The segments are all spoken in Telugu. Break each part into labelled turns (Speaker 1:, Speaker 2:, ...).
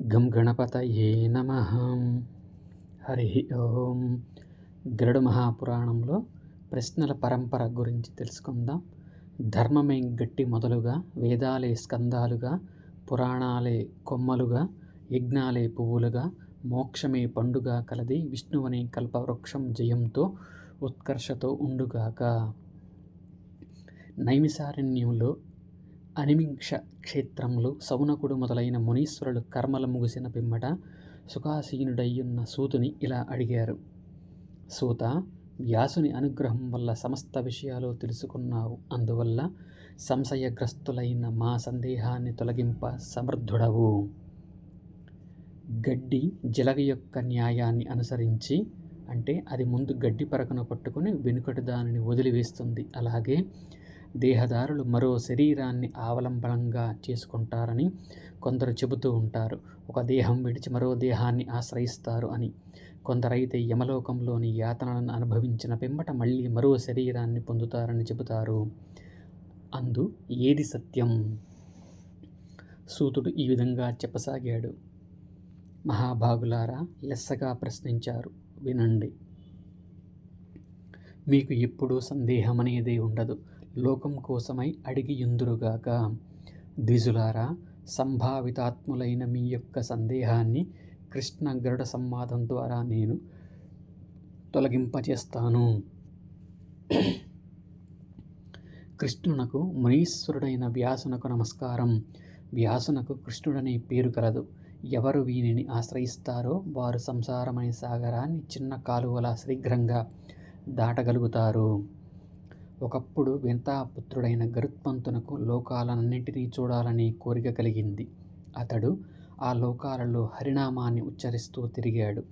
Speaker 1: గం గణపతయే నమ. హరి ఓం. గరుడు మహాపురాణంలో ప్రశ్నల పరంపర గురించి తెలుసుకుందాం. ధర్మమే గట్టి మొదలుగా వేదాలే స్కందాలుగా పురాణాలే కొమ్మలుగా యజ్ఞాలే పువ్వులుగా మోక్షమే పండుగ కలది విష్ణువనే కల్పవృక్షం జయంతో ఉత్కర్షతో ఉండుగాక. నైమిసారణ్యంలో అనిమింక్ష క్షేత్రంలో సౌనకుడు మొదలైన మునీశ్వరులు కర్మలు ముగిసిన పిమ్మట సుఖాసీనుడయ్యున్న సూతుని ఇలా అడిగారు. సూత వ్యాసుని అనుగ్రహం వల్ల సమస్త విషయాలు తెలుసుకున్నావు. అందువల్ల సంశయగ్రస్తులైన మా సందేహాన్ని తొలగింప సమర్థుడవు. గడ్డి జలగ యొక్క న్యాయాన్ని అనుసరించి అంటే అది ముందు గడ్డి పరకను పట్టుకుని వెనుకటి దానిని వదిలివేస్తుంది. అలాగే దేహదారులు మరో శరీరాన్ని అవలంబనంగా చేసుకుంటారని కొందరు చెబుతూ ఉంటారు. ఒక దేహం విడిచి మరో దేహాన్ని ఆశ్రయిస్తారు అని. కొందరైతే యమలోకంలోని యాతనలను అనుభవించిన పిమ్మట మళ్ళీ మరో శరీరాన్ని పొందుతారని చెబుతారు. అందు ఏది సత్యం? సూతుడు ఈ విధంగా చెప్పసాగాడు. మహాభాగులారా లెస్సగా ప్రశ్నించారు. వినండి. మీకు ఎప్పుడూ సందేహం అనేదే ఉండదు. లోకం కోసమై అడిగి ఎందురుగాక? ద్విజులారా సంభావితాత్ములైన మీ యొక్క సందేహాన్ని కృష్ణ గరుడ సంవాదం ద్వారా నేను తొలగింపజేస్తాను. కృష్ణునకు మునీశ్వరుడైన వ్యాసునకు నమస్కారం. వ్యాసునకు కృష్ణుడనే పేరు కలదు. ఎవరు వీనిని ఆశ్రయిస్తారో వారు సంసారమనే సాగరాన్ని చిన్న కాలువలా శీఘ్రంగా దాటగలుగుతారు. ఒకప్పుడు వింతాపుత్రుడైన గరుత్మంతునకు లోకాలన్నింటినీ చూడాలని కోరిక కలిగింది. అతడు ఆ లోకాలలో హరినామాన్ని ఉచ్చరిస్తూ తిరిగాడు.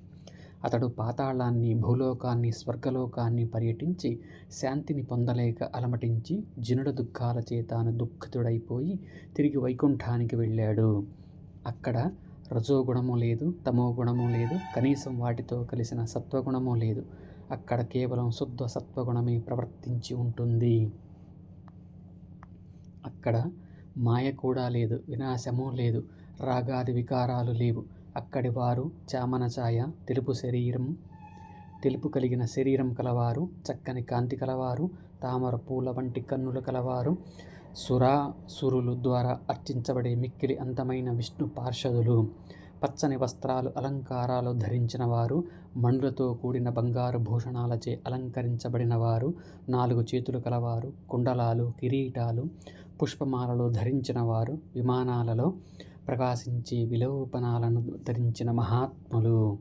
Speaker 1: అతడు పాతాళాన్ని భూలోకాన్ని స్వర్గలోకాన్ని పర్యటించి శాంతిని పొందలేక అలమటించి జినుడ దుఃఖాల చేతాను దుఃఖితుడైపోయి తిరిగి వైకుంఠానికి వెళ్ళాడు. అక్కడ రజోగుణము లేదు తమో గుణము లేదు కనీసం వాటితో కలిసిన సత్వగుణము లేదు. అక్కడ కేవలం శుద్ధ సత్వగుణమే ప్రవర్తించి ఉంటుంది. అక్కడ మాయ కూడా లేదు వినాశము లేదు రాగాది వికారాలు లేవు. అక్కడి వారు చామన ఛాయ తెలుపు శరీరం తెలుపు కలిగిన శరీరం కలవారు చక్కని కాంతి కలవారు తామర పూల వంటి కన్నులు కలవారు. సురాసురులు ద్వారా అర్చించబడే మిక్కిలి అంతమైన విష్ణు పార్షదులు. పచ్చని వస్త్రాలు అలంకారాలు ధరించిన వారు మండ్లతో కూడిన బంగారు భూషణాలచే అలంకరించబడిన వారు నాలుగు చేతులు కలవారు కుండలాలు కిరీటాలు పుష్పమాలలు ధరించిన వారు విమానాలలో ప్రకాశించే విలోపనాలను ధరించిన మహాత్ములు.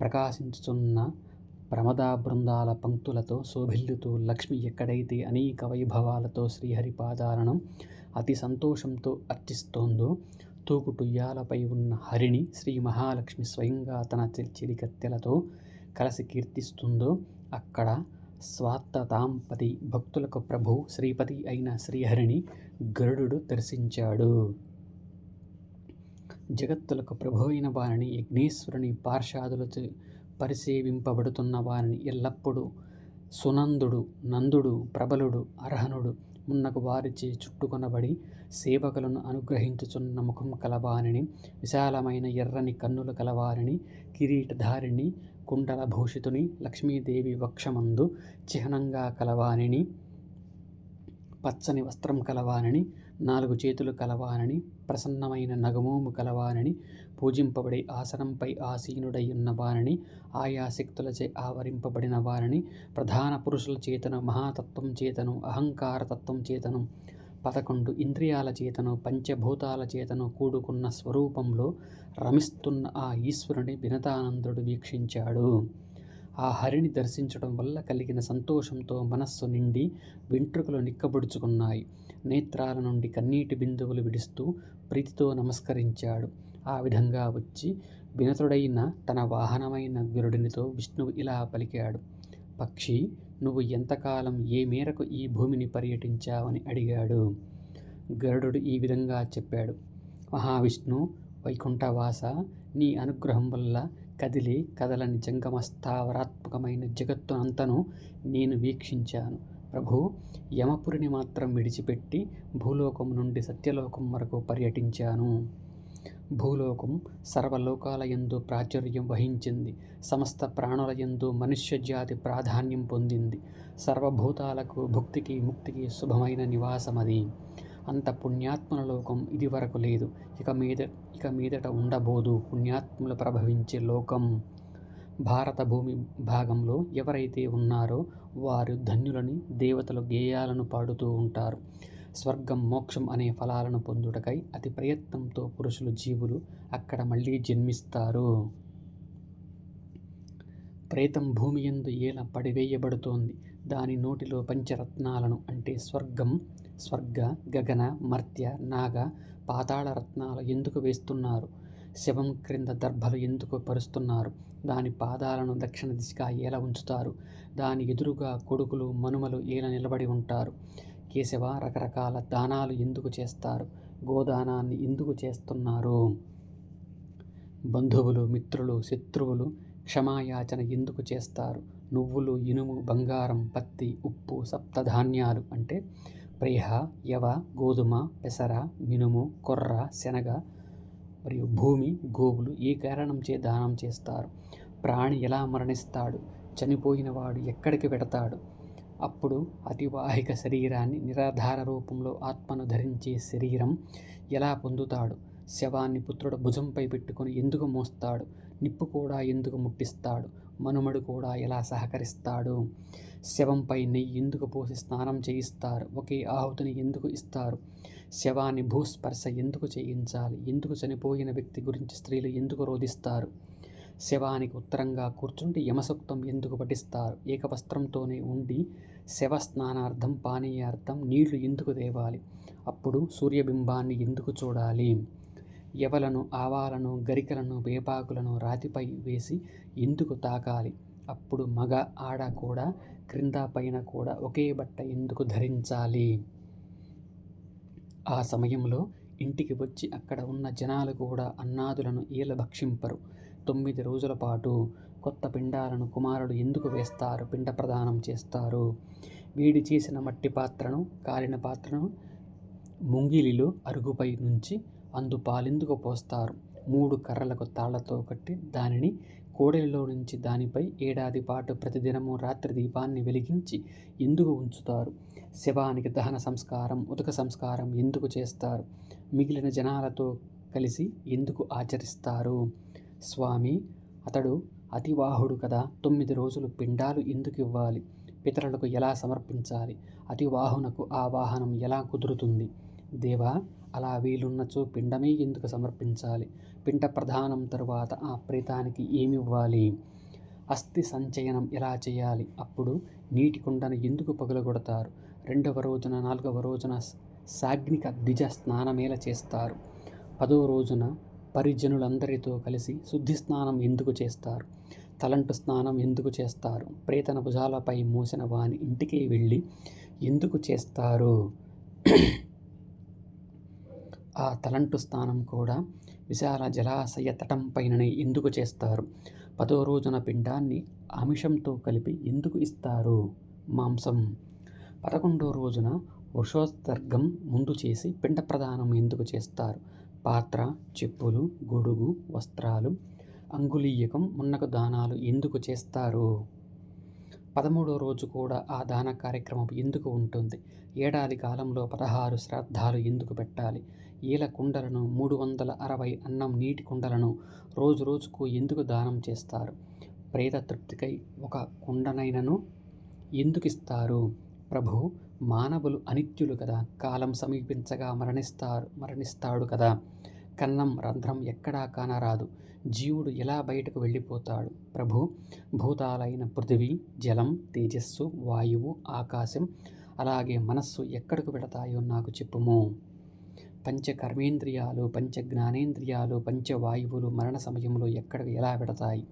Speaker 1: ప్రకాశించుతున్న ప్రమదా బృందాల పంక్తులతో శోభిల్లుతూ లక్ష్మి ఎక్కడైతే అనేక వైభవాలతో శ్రీహరిపాదాలను అతి సంతోషంతో అర్చిస్తోందో తూకుటుయ్యాలపై ఉన్న హరిని శ్రీ మహాలక్ష్మి స్వయంగా తన చిరికత్తెలతో కలసి కీర్తిస్తుందో అక్కడ స్వాత్తతాంపతి భక్తులకు ప్రభు శ్రీపతి అయిన శ్రీహరిని గరుడు దర్శించాడు. జగత్తులకు ప్రభు అయిన వారిని యజ్ఞేశ్వరుని పార్షాదులతో పరిసేవింపబడుతున్న వారిని ఎల్లప్పుడూ సునందుడు నందుడు ప్రబలుడు అర్హనుడు మున్నకు వారిచే చుట్టుకొనబడి సేవకులను అనుగ్రహించుచున్న ముఖం కలవారిని విశాలమైన ఎర్రని కన్నులు కలవారిని కిరీటధారిణి కుండల భూషితుని లక్ష్మీదేవి వక్షమందు చిహ్నంగా కలవారిని పచ్చని వస్త్రం కలవారిని నాలుగు చేతులు కలవారని ప్రసన్నమైన నగమోము కలవారని పూజింపబడి ఆసనంపై ఆసీనుడై ఉన్నవారని ఆయా శక్తులచే ఆవరింపబడిన వారిని ప్రధాన పురుషుల చేతను మహాతత్వం చేతను అహంకారతత్వం చేతను పదకొండు ఇంద్రియాల చేతను పంచభూతాల చేతను కూడుకున్న స్వరూపంలో రమిస్తున్న ఆ ఈశ్వరుని వినతానందుడు వీక్షించాడు. ఆ హరిని దర్శించడం వల్ల కలిగిన సంతోషంతో మనస్సు నిండి వెంట్రుకలు నిక్కబడుచుకున్నాయి. నేత్రాల నుండి కన్నీటి బిందువులు విడుస్తూ ప్రీతితో నమస్కరించాడు. ఆ విధంగా వచ్చి వినతుడైన తన వాహనమైన గరుడినితో విష్ణువు ఇలా పలికాడు. పక్షి నువ్వు ఎంతకాలం ఏ మేరకు ఈ భూమిని పర్యటించావని అడిగాడు. గరుడు ఈ విధంగా చెప్పాడు. మహావిష్ణు వైకుంఠవాస నీ అనుగ్రహం వల్ల కదిలి కదలని జంగమస్థావరాత్మకమైన జగత్తునంతను నేను వీక్షించాను. ప్రభు యమపురిని మాత్రం విడిచిపెట్టి భూలోకం నుండి సత్యలోకం వరకు పర్యటించాను. భూలోకం సర్వలోకాలయందు ప్రాచుర్యం వహించింది. సమస్త ప్రాణుల యందు మనుష్యజాతి ప్రాధాన్యం పొందింది. సర్వభూతాలకు భుక్తికి ముక్తికి శుభమైన నివాసమది. అంత పుణ్యాత్మల లోకం ఇది వరకు లేదు. ఇక మీద ఇక మీదట ఉండబోదు పుణ్యాత్ములు ప్రభవించే లోకం. భారత భూమి భాగంలో ఎవరైతే ఉన్నారో వారు ధన్యులని దేవతలు గేయాలను పాడుతూ ఉంటారు. స్వర్గం మోక్షం అనే ఫలాలను పొందుటకై అతి ప్రయత్నంతో పురుషులు జీవులు అక్కడ మళ్ళీ జన్మిస్తారు. ప్రేతం భూమి ఎందు ఏల పడివేయబడుతోంది. దాని నోటిలో పంచరత్నాలను అంటే స్వర్గం స్వర్గ గగన మర్త్య నాగ పాతాళ రత్నాలు ఎందుకు వేస్తున్నారు? శవం క్రింద దర్భలు ఎందుకు పరుస్తున్నారు? దాని పాదాలను దక్షిణ దిశగా ఎలా ఉంచుతారు. దాని ఎదురుగా కొడుకులు మనుమలు ఎలా నిలబడి ఉంటారు. కేశవ రకరకాల దానాలు ఎందుకు చేస్తారు? గోదానాన్ని ఎందుకు చేస్తున్నారు? బంధువులు మిత్రులు శత్రువులు క్షమాయాచన ఎందుకు చేస్తారు? నువ్వులు ఇనుము బంగారం పత్తి ఉప్పు సప్తధాన్యాలు అంటే ప్రేహ యవ గోధుమ పెసర మినుము కొర్ర శనగ మరియు భూమి గోవులు ఏ కారణం చే దానం చేస్తారు? ప్రాణి ఎలా మరణిస్తాడు? చనిపోయిన వాడు ఎక్కడికి పెడతాడు? అప్పుడు అతివాహిక శరీరాన్ని నిరాధార రూపంలో ఆత్మను ధరించే శరీరం ఎలా పొందుతాడు? శవాన్ని పుత్రుడు భుజంపై పెట్టుకొని ఎందుకు మోస్తాడు? నిప్పు కూడా ఎందుకు ముట్టిస్తాడు? మనుమడు కూడా ఎలా సహకరిస్తాడు? శవంపై నెయ్యి ఎందుకు పోసి స్నానం చేయిస్తారు? ఒకే ఆహుతిని ఎందుకు ఇస్తారు? శవాన్ని భూస్పర్శ ఎందుకు చేయించాలి? ఎందుకు చనిపోయిన వ్యక్తి గురించి స్త్రీలు ఎందుకు రోధిస్తారు? శవానికి ఉత్తరంగా కూర్చుంటే యమసూక్తం ఎందుకు పఠిస్తారు? ఏకవస్త్రంతోనే ఉండి శవ స్నానార్థం పానీయార్థం నీళ్ళు ఎందుకు తేవాలి? అప్పుడు సూర్యబింబాన్ని ఎందుకు చూడాలి? ఎవలను ఆవాలను గరికలను వేపాకులను రాతిపై వేసి ఎందుకు తాకాలి. అప్పుడు మగ ఆడ కూడా క్రింద పైన కూడా ఒకే బట్ట ఎందుకు ధరించాలి? ఆ సమయంలో ఇంటికి వచ్చి అక్కడ ఉన్న జనాలు కూడా అన్నాదులను ఈల భక్షింపరు. తొమ్మిది రోజుల పాటు కొత్త పిండాలను కుమారుడు ఎందుకు వేస్తారు? పిండ ప్రదానం చేస్తారు. వేడి చేసిన మట్టి పాత్రను కాలిన పాత్రను ముంగిలిలో అరుగుపై నుంచి అందు పాలెందుకు పోస్తారు? మూడు కర్రలకు తాళ్ళతో కట్టి దానిని కోడలిలో నుంచి దానిపై ఏడాది పాటు ప్రతిదినము రాత్రి దీపాన్ని వెలిగించి ఎందుకు ఉంచుతారు? శవానికి దహన సంస్కారం ఉదక సంస్కారం ఎందుకు చేస్తారు? మిగిలిన జనాలతో కలిసి ఎందుకు ఆచరిస్తారు? స్వామి అతడు అతివాహుడు కదా తొమ్మిది రోజులు పిండాలు ఎందుకు ఇవ్వాలి? పితరులకు ఎలా సమర్పించాలి? అతివాహునకు ఆ వాహనం ఎలా కుదురుతుంది? దేవా అలా వీలున్నచో పిండమే ఎందుకు సమర్పించాలి? పిండ ప్రధానం తరువాత ఆ ప్రేతానికి ఏమి ఇవ్వాలి? అస్థి సంచయనం ఎలా చేయాలి? అప్పుడు నీటి కుండను ఎందుకు పగులగొడతారు? రెండవ రోజున నాలుగవ రోజున సాగ్నిక ద్విజ స్నానమేల చేస్తారు? పదో రోజున పరిజనులందరితో కలిసి శుద్ధి స్నానం ఎందుకు చేస్తారు? తలంటు స్నానం ఎందుకు చేస్తారు? ప్రేతన భుజాలపై మూసిన వాని ఇంటికి వెళ్ళి ఎందుకు చేస్తారు? ఆ తలంటు స్నానం కూడా విశాల జలాశయ తటం పైననే ఎందుకు చేస్తారు? పదో రోజున పిండాన్ని ఆమిషంతో కలిపి ఎందుకు ఇస్తారు? మాంసం. పదకొండో రోజున వృషోత్సర్గం ముందు చేసి పిండ ప్రదానం ఎందుకు చేస్తారు? పాత్ర చెప్పులు గొడుగు వస్త్రాలు అంగుళీయకం మున్నకు దానాలు ఎందుకు చేస్తారు? పదమూడో రోజు కూడా ఆ దాన కార్యక్రమం ఎందుకు ఉంటుంది? ఏడాది కాలంలో పదహారు శ్రాద్ధాలు ఎందుకు పెట్టాలి? ఈల కుండలను మూడు వందల అరవై అన్నం నీటి కుండలను రోజు రోజుకు ఎందుకు దానం చేస్తారు? ప్రేత తృప్తికై ఒక కుండనైనను ఎందుకు ఇస్తారు ప్రభు మానవులు అనిత్యులు కదా కాలం సమీపించగా మరణిస్తారు మరణిస్తాడు కదా. కన్నం రంధ్రం ఎక్కడా కానరాదు. జీవుడు ఎలా బయటకు వెళ్ళిపోతాడు? ప్రభు భూతాలైన పృథివీ జలం తేజస్సు వాయువు ఆకాశం అలాగే మనస్సు ఎక్కడికి పెడతాయో నాకు చెప్పుము. పంచ కర్మేంద్రియాలు పంచ జ్ఞానేంద్రియాలు పంచవాయువులు మరణ సమయంలో ఎక్కడికి ఎలా పెడతాయి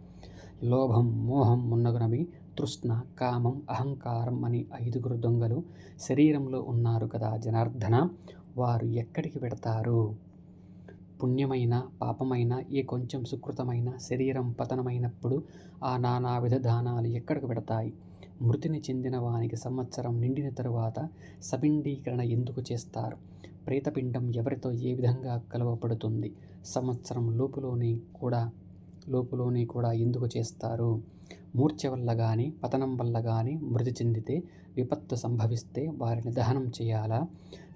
Speaker 1: లోభం మోహం మున్నగునవి తృష్ణ కామం అహంకారం అని ఐదుగురు దొంగలు శరీరంలో ఉన్నారు కదా జనార్దన వారు ఎక్కడికి పెడతారు పుణ్యమైన పాపమైన ఏ కొంచెం సుకృతమైన శరీరం పతనమైనప్పుడు ఆ నానావిధ దానాలు ఎక్కడికి పెడతాయి మృతిని చెందిన వానికి సంవత్సరం నిండిన తరువాత సపిండీకరణ ఎందుకు చేస్తారు? ప్రేతపిండం ఎవరితో ఏ విధంగా కలవబడుతుంది? సంవత్సరం లోపులోనే కూడా లోపులోనే కూడా ఎందుకు చేస్తారు? మూర్ఛ వల్ల కానీ పతనం వల్ల కానీ మృతి చెందితే విపత్తు సంభవిస్తే వారిని దహనం చేయాలా?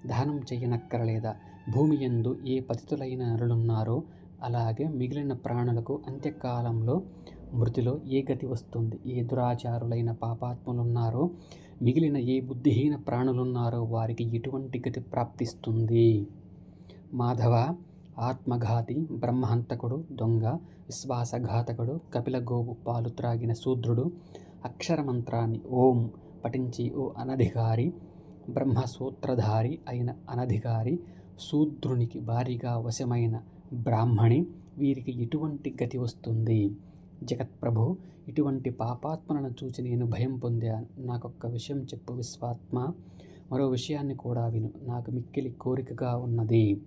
Speaker 1: దహనం చేయనక్కరలేదా? భూమి ఎందు ఏ పతితులైన నరులున్నారో అలాగే మిగిలిన ప్రాణులకు అంత్యకాలంలో మృతిలో ఏ గతి వస్తుంది? ఏ దురాచారులైన పాపాత్ములున్నారో మిగిలిన ఏ బుద్ధిహీన ప్రాణులున్నారో వారికి ఎటువంటి గతి ప్రాప్తిస్తుంది? మాధవ ఆత్మఘాతి బ్రహ్మహంతకుడు దొంగ విశ్వాసఘాతకుడు కపిల గోవు పాలు త్రాగిన శూద్రుడు అక్షరమంత్రాన్ని ఓం పఠించి ఓ అనధికారి బ్రహ్మసూత్రధారి అయిన అనధికారి శూద్రునికి భారీగా వశమైన బ్రాహ్మణి వీరికి ఎటువంటి గతి వస్తుంది? జగత్ప్రభు ఇటువంటి పాపాత్మలను చూసి నేను భయం పొందాను. నాకొక్క విషయం చెప్పు విశ్వాత్మ. మరో విషయాన్ని కూడా విను. నాకు మిక్కిలి కోరికగా ఉన్నది.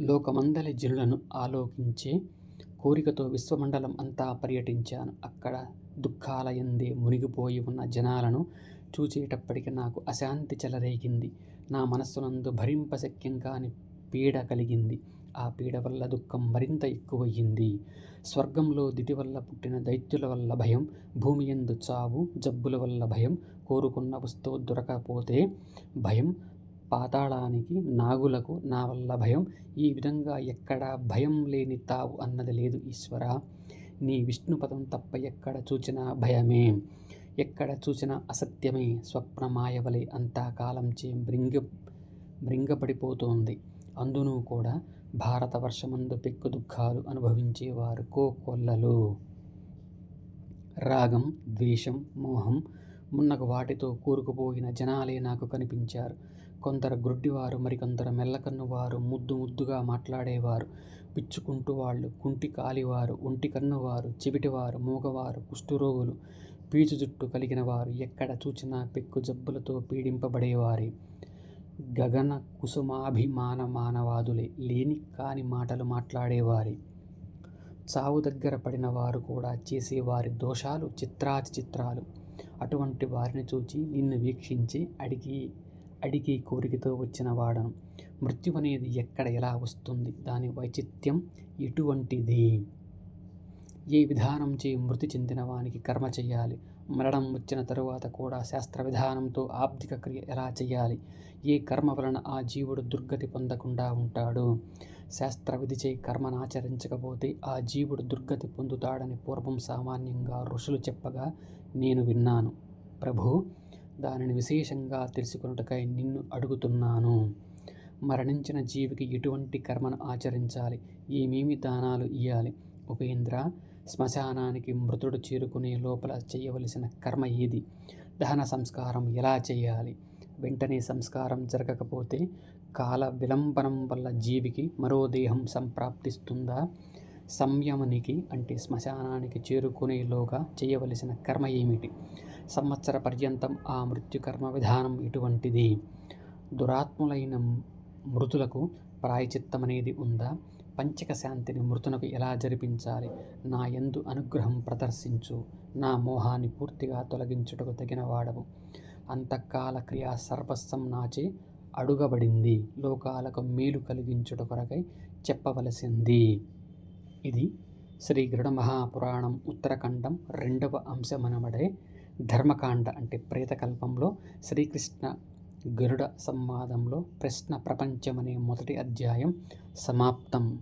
Speaker 1: లోకమందలి జనులను ఆలోకించే కోరికతో విశ్వమండలం అంతా పర్యటించాను. అక్కడ దుఃఖాలయందే మునిగిపోయి ఉన్న జనాలను చూచేటప్పటికి నాకు అశాంతి చెలరేగింది. నా మనస్సునందు భరింపశక్యం కాని పీడ కలిగింది. ఆ పీడ వల్ల దుఃఖం మరింత ఎక్కువయ్యింది. స్వర్గంలో దిటి వల్ల పుట్టిన దైత్యుల వల్ల భయం భూమి ఎందు చావు జబ్బుల వల్ల భయం కోరుకున్న వస్తువు దొరకకపోతే భయం పాతాళానికి నాగులకు నా వల్ల భయం ఈ విధంగా ఎక్కడా భయం లేని తావు అన్నది లేదు ఈశ్వర. నీ విష్ణుపదం తప్ప ఎక్కడ చూచినా భయమే. ఎక్కడ చూసినా అసత్యమే. స్వప్నమాయవలే అంతా కాలం చే మృంగ మృంగపడిపోతోంది. అందునూ కూడా భారత వర్షమందు పెక్కు దుఃఖాలు అనుభవించేవారు కోకొల్లలు రాగం ద్వేషం మోహం మున్నకు వాటితో కూరుకుపోయిన జనాలే నాకు కనిపించారు. కొందరు గ్రుడ్డివారు మరికొందరు మెల్లకన్నువారు ముద్దు ముద్దుగా మాట్లాడేవారు. పిచ్చుకుంటూ వాళ్ళు కుంటి కాలివారు ఒంటి కన్నువారు చెవిటివారు మూగవారు కుష్ఠురోగులు పీచు జుట్టు కలిగిన వారు ఎక్కడ చూచినా పెక్కు జబ్బులతో పీడింపబడేవారే. గగన కుసుమాభిమాన మానవాదులే లేని కాని మాటలు మాట్లాడేవారి. చావు దగ్గర పడిన వారు కూడా చేసేవారి దోషాలు చిత్రాచి చిత్రాలు. అటువంటి వారిని చూచి నిన్ను వీక్షించి అడిగి అడిగి కోరికతో వచ్చిన వాడను. మృత్యు అనేది ఎక్కడ ఎలా వస్తుంది? దాని వైచిత్యం ఎటువంటిది? ఏ విధానం చే మృతి చెందిన వానికి కర్మ చేయాలి? మరణం వచ్చిన తరువాత కూడా శాస్త్ర విధానంతో ఆర్థిక క్రియ ఎలా చేయాలి? ఏ కర్మ వలన ఆ జీవుడు దుర్గతి పొందకుండా ఉంటాడు? శాస్త్ర విధిచే కర్మను ఆచరించకపోతే ఆ జీవుడు దుర్గతి పొందుతాడని పూర్వం సామాన్యంగా ఋషులు చెప్పగా నేను విన్నాను. ప్రభు దానిని విశేషంగా తెలుసుకొనుటకై నిన్ను అడుగుతున్నాను. మరణించిన జీవికి ఎటువంటి కర్మను ఆచరించాలి? ఏమేమి దానాలు ఇయ్యాలి? ఉపేంద్ర శ్మశానానికి మృతుడు చేరుకునే లోపల చేయవలసిన కర్మ ఏది? దహన సంస్కారం ఎలా చేయాలి? వెంటనే సంస్కారం జరగకపోతే కాల విలంబనం వల్ల జీవికి మరో దేహం సంప్రాప్తిస్తుందా? సంయమనికి అంటే శ్మశానానికి చేరుకునేలోగా చేయవలసిన కర్మ ఏమిటి? సంవత్సర పర్యంతం ఆ మృత్యుకర్మ విధానం ఎటువంటిది? దురాత్ములైన మృతులకు ప్రాయచిత్తం అనేది ఉందా? పంచక శాంతిని మృతునకు ఎలా జరిపించాలి? నా ఎందు అనుగ్రహం ప్రదర్శించు. నా మోహాన్ని పూర్తిగా తొలగించుటకు తగిన వాడవు అంతకాల క్రియా సర్వస్వం నాచే అడుగబడింది. లోకాలకు మేలు కలిగించుట కొరకై చెప్పవలసింది. ఇది శ్రీ గరుడ మహాపురాణం ఉత్తరఖండం రెండవ అంశమనబడే ధర్మకాండ అంటే ప్రేతకల్పంలో శ్రీకృష్ణ గరుడ సంవాదంలో ప్రశ్న ప్రపంచం అనే మొదటి అధ్యాయం సమాప్తం.